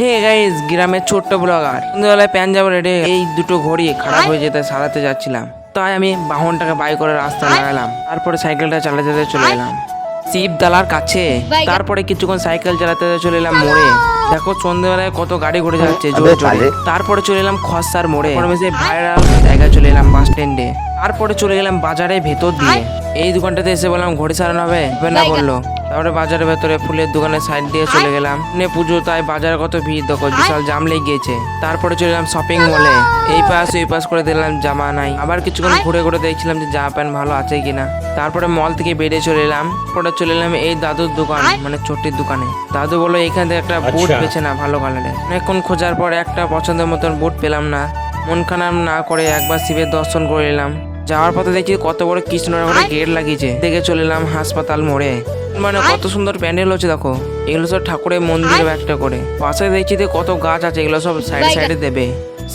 Hey guys গ্রামের ছোট্ট blogger. সন্ধ্যেবেলায় পাঞ্জাব রেডে এই দুটো ঘড়ি খারাপ হয়ে যেতে সারাতে যাচ্ছিলাম। তাই আমি বাহনটাকে বাই করে রাস্তা লাগালাম। তারপরে সাইকেলটা চালাতে চালাতে চলে এলাম। শিব দালার কাছে। তারপরে কিছুক্ষণ সাইকেল চালাতে চলে এলাম মোড়ে। দেখো সন্ধ্যেবেলায় কত গাড়ি ঘুরে যাচ্ছে জোরে জোরে। তারপরে চলে এলাম খসার মোড়ে। ভাইরাল জায়গায় চলে এলাম বাস স্ট্যান্ডে তারপরে চলে গেলাম বাজারের ভেতর দিয়ে। এই দোকানটাতে এসে বললাম ঘড়ি সারানো হবে? না বলল। তারপরে বাজারের ভেতরে ফুলের দোকানের সাইড দিয়ে চলে গেলাম। নে পুজো তাই বাজারে কত ভিড় দেখো বিশাল জাম লেগে গিয়েছে তারপরে চলে গেলাম শপিং মলে এই পাশ ওই পাশ করে দিলাম জামা নাই। আবার কিছুক্ষণ ঘুরে ঘুরে দেখছিলাম যে জামা প্যান্ট ভালো আছে কিনা। তারপরে মল থেকে বেরিয়ে চলে এলাম। পরে চলে এলাম এই দাদুর দোকান মানে চটির দোকানে। দাদু বলল এখান থেকে একটা বুট পেছে না ভালো কালারের অনেকক্ষণ খোঁজার পর একটা পছন্দের মতন বুট পেলাম না। মন খারাপ না করে একবার শিবের দর্শন করে এলাম যাওয়ার পথে দেখি কত বড় কৃষ্ণনগরে গেট লাগিয়েছে। দেখে চলে এলাম হাসপাতাল মোড়ে। মানে কত সুন্দর প্যান্ডেল হচ্ছে দেখো। এগুলো সব ঠাকুরের মন্দির একটা করে। পাশে দেখছি যে কত গাছ আছে এগুলো সব সাইড সাইডে দেবে।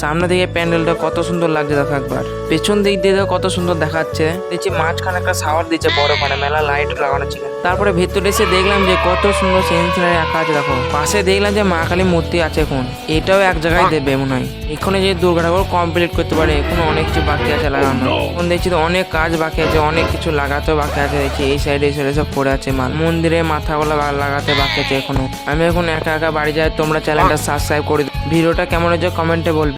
সামনে দিকে প্যান্ডেলটা কত সুন্দর লাগছে দেখো একবার। পেছন দিক দিয়ে দেখো কত সুন্দর দেখাচ্ছে। দেখছি মাঝখানে একটা শাওয়ার দিচ্ছে বড় করে মেলা লাইট লাগানো ছিল। তারপরে ভেতরে এসে দেখলাম যে কত সুন্দর সেন্সারে রাখা আছে দেখো। পাশে দেখলাম যে মা কালী মূর্তি আছে এখন। এটাও এক জায়গায় দেবে মনে হয়। এখানে যে দুর্গা ঠাকুর কমপ্লিট করতে পারে এখন অনেক কিছু বাকি আছে লাগানো এখন দেখছি তো অনেক কাজ বাকি আছে অনেক কিছু লাগাতে বাকি আছে। দেখছি এই সাইডে এই সাইডে সব পড়ে আছে মাল মন্দিরে মাথাগুলো লাগাতে বাকি আছে এখনও। আমি এখন একা একা বাড়ি যাই তোমরা চ্যানেলটা সাবস্ক্রাইব করে দিও। ভিডিওটা কেমন হয়েছে কমেন্টে বলবে।